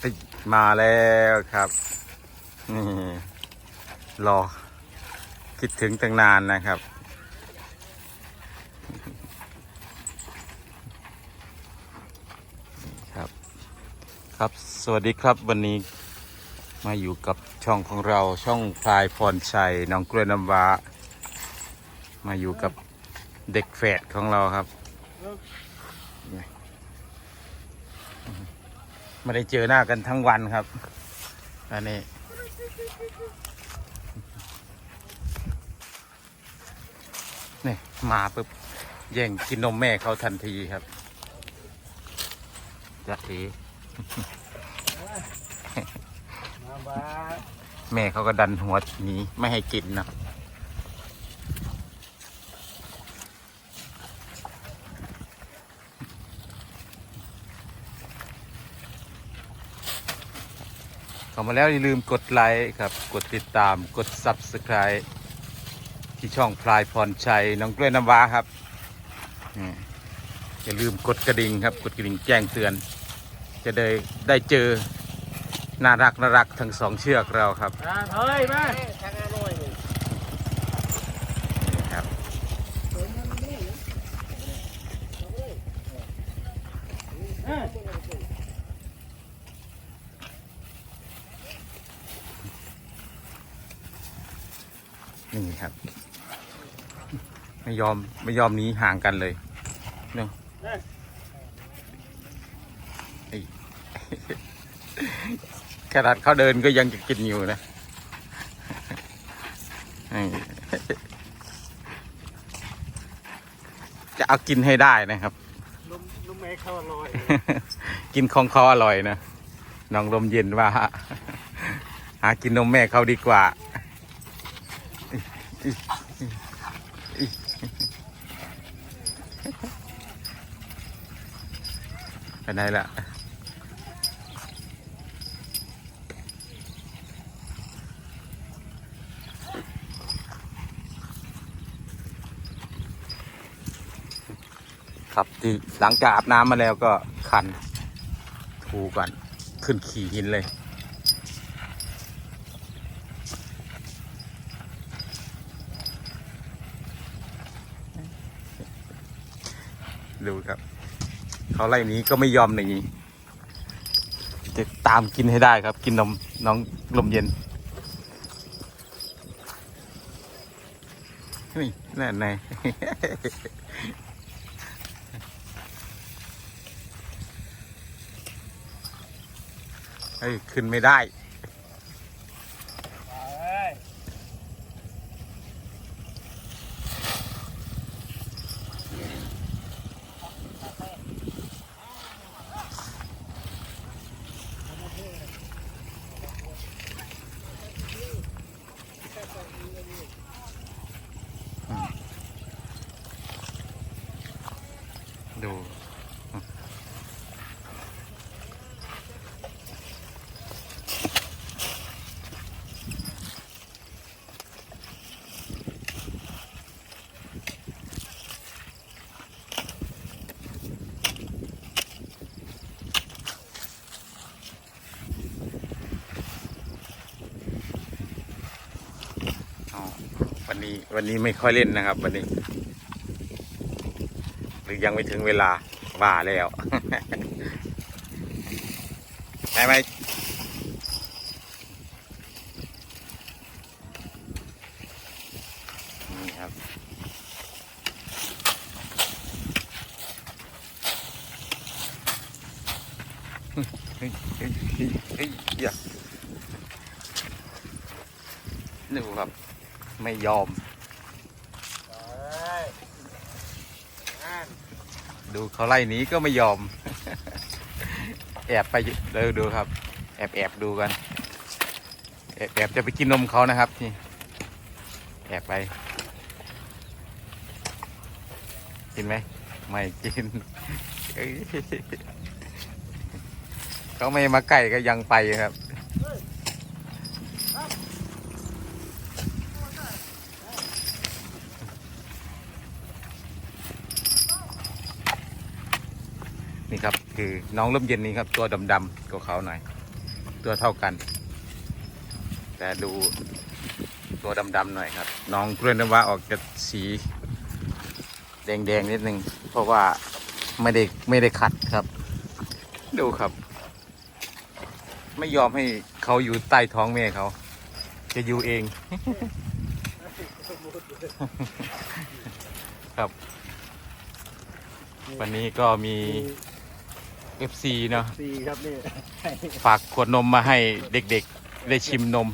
เอ้ยมาแล้วครับ นี่ รอ คิดถึงตั้งนานนะครับ ครับ ครับ สวัสดีครับวันนี้มาอยู่กับช่องของเราช่องพลายพรชัยน้องกล้วยน้ำว้า มาอยู่กับเด็กแฝดของเราครับ ไม่ได้เจอหน้ากันทั้งวันครับ อันนี้ นี่ มาปุ๊บแย่งกินนมแม่เขาทันทีครับจะเอมาบ้าแม่เขาก็ดันหัวหนีไม่ให้กินนะ เข้ามาแล้วอย่าลืมกดไลค์ครับ กดติดตามกด Subscribe ที่ช่องพลายพรชัยน้องกล้วยน้ำว้าครับอืมอย่าลืมกดกระดิ่งครับ กดกระดิ่งแจ้งเตือน จะได้ได้เจอน่ารักน่ารักทั้งสองเชือกเราครับอ่าเฮ้ยมาทางอร่อยนี่นี่ครับ อ่า นี่ ครับ ไม่ยอมไม่ยอมหนีห่างกันเลยเนาะไอ้ขนาดเขาเดินก็ยังจะกินอยู่นะไอ้จะเอากินให้ได้นะครับลุมลุมแม่เข้าอร่อย กินของเขาอร่อยนะน้องลมเย็นว่า หากินนมแม่เขาดีกว่า ไปไหนละครับที่หลังจากอาบน้ำมาแล้วก็คันถูก่อนขึ้นขี่หินเลย ดูครับ เขาไล่นี้ก็ไม่ยอมหนีจะตามกินให้ได้ครับ กินนมน้องลมเย็นนี่แนั่นไงเฮ้ย ขึ้นไม่ได้ เฮ้ย ดูวันนี้วันนี้ไม่ค่อยเล่นนะครับ วันนี้ หรือยังไม่ถึงเวลาว่าแล้วใช่ไหมนี่ครับเฮ้ยเฮ้ยเฮ้ยเฮ้ยอย่าดูครับ ไม่ยอม เฮ้ยอ่าน ดูเขาไล่หนีก็ไม่ยอม แอบไปเดูดูครับ แอบแอบดูกันแอบแอบจะไปกินนมเขานะครับนี่แอบไป กินไหมไม่กินเขาไม่มาใกล้ก็ยังไปครับ น้องร่มเย็นนี้ครับ ตัวดำๆกว่าเขาหน่อย ตัวเท่ากัน แต่ดูตัวดำๆหน่อยครับ น้องกล้วยน้ำว้าออกจะสี แดงๆนิดนึง เพราะว่าไม่ได้ไม่ได้ขัดครับ ดูครับ ไม่ยอมให้เขาอยู่ใต้ท้องแม่เขา จะอยู่เอง ครับ วันนี้ก็มี FC เนาะสี่ครับนี่ฝากขวดนมมาให้เด็กๆ ได้ชิมนม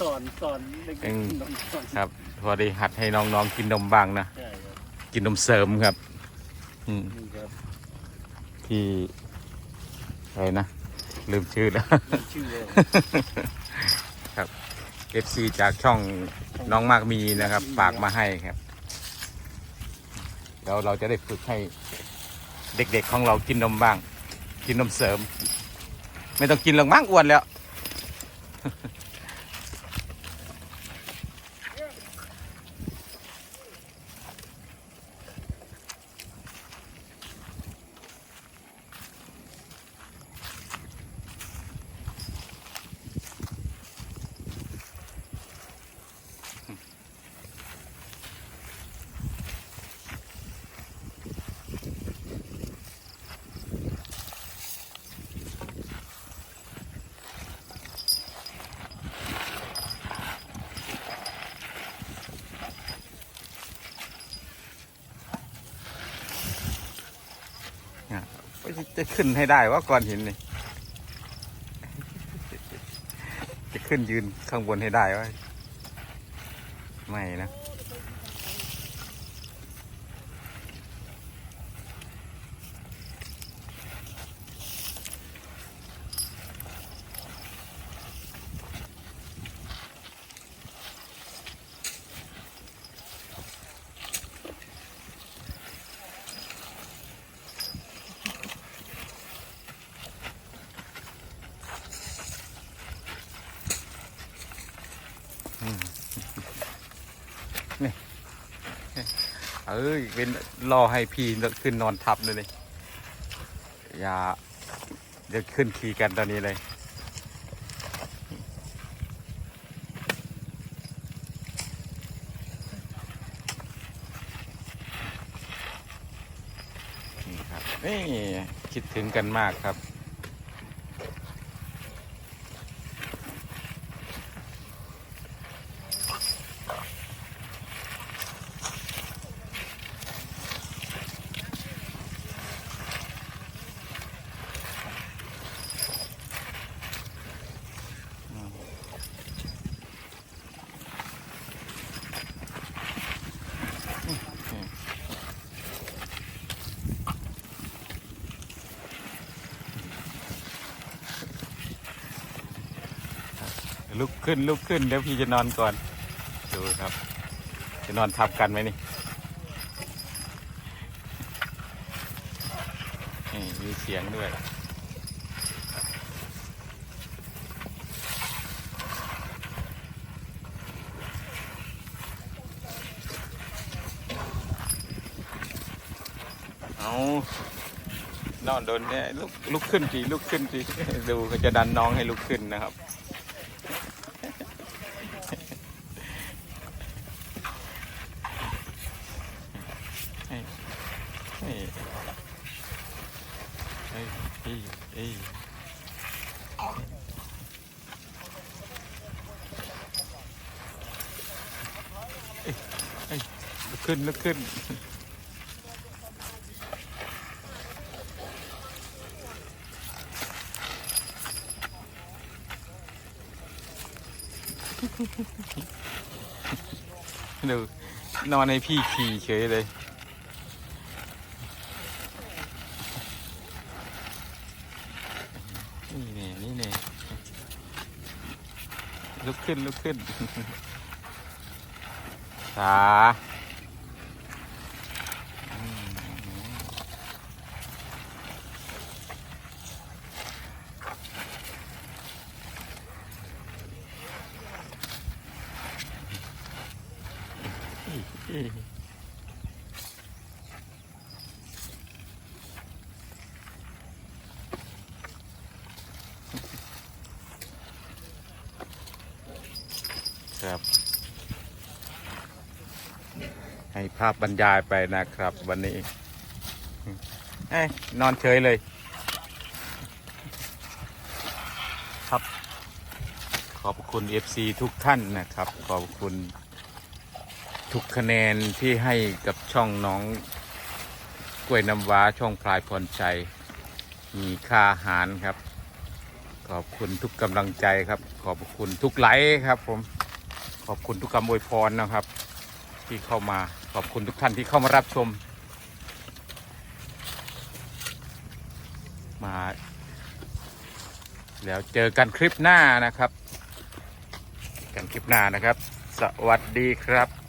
สอนสอนเด็กอืมๆนมสอนครับ พอได้หัดให้น้องๆกินนมบ้างนะ ใช่ครับกินนมเสริมครับ อืมนี่ครับที่อะไรนะ ลืมชื่อแล้วชื่อเลย FC จากช่องน้องมากมีนะครับฝากมาให้ครับ แล้วเราจะได้ฝึกให้ เด็กๆของเรากินนมบ้าง กินนมเสริม ไม่ต้องกินหรอกมั้งอ้วนแล้ว จะขึ้นให้ได้ว่าก่อนหินนี่ จะขึ้นยืนข้างบนให้ได้ว่าไม่นะ เอ้ยเป็นรอให้พี่ขึ้นนอนทับเลยเลยอย่าเดี๋ยวขึ้นขี่กันตอนนี้เลย นี่ครับนี่คิดถึงกันมากครับ ลุกขึ้นลุกขึ้นเดี๋ยวพี่จะนอนก่อน ดูครับ จะนอนทับกันไหมนี่นี่มีเสียงด้วยเอานอนโดนเนี่ยลุกลุกขึ้นทีลุกขึ้นทีดูเขาจะดันน้องให้ลุกขึ้นนะครับ เฮ้ยเฮ้ยเฮ้ยเฮ้ยเฮ้ยเอ้ยเอ้ยลุก ขึ้นลุกขึ้น ดูนอนในพี่ขี่เฉยเลยนี่เน่นี่เน่ลุกขึ้นลุกขึ้นสา ครับ ให้ภาพบรรยายไปนะครับ วันนี้ไอ้นอนเฉยเลย ครับ ขอบคุณ FC ทุกท่านนะครับ ขอบคุณ ทุกคะแนนที่ให้กับช่องน้องกล้วยน้ำว้าช่องพลายพรชัย มีค่าอาหารครับ ขอบคุณทุกกำลังใจครับ ขอบคุณทุกไลค์ครับ ผมขอบคุณทุกคำอวยพรนะครับ ที่เข้ามาขอบคุณทุกท่านที่เข้ามารับชม มา แล้วเจอกันคลิปหน้านะครับ กันคลิปหน้านะครับ สวัสดีครับ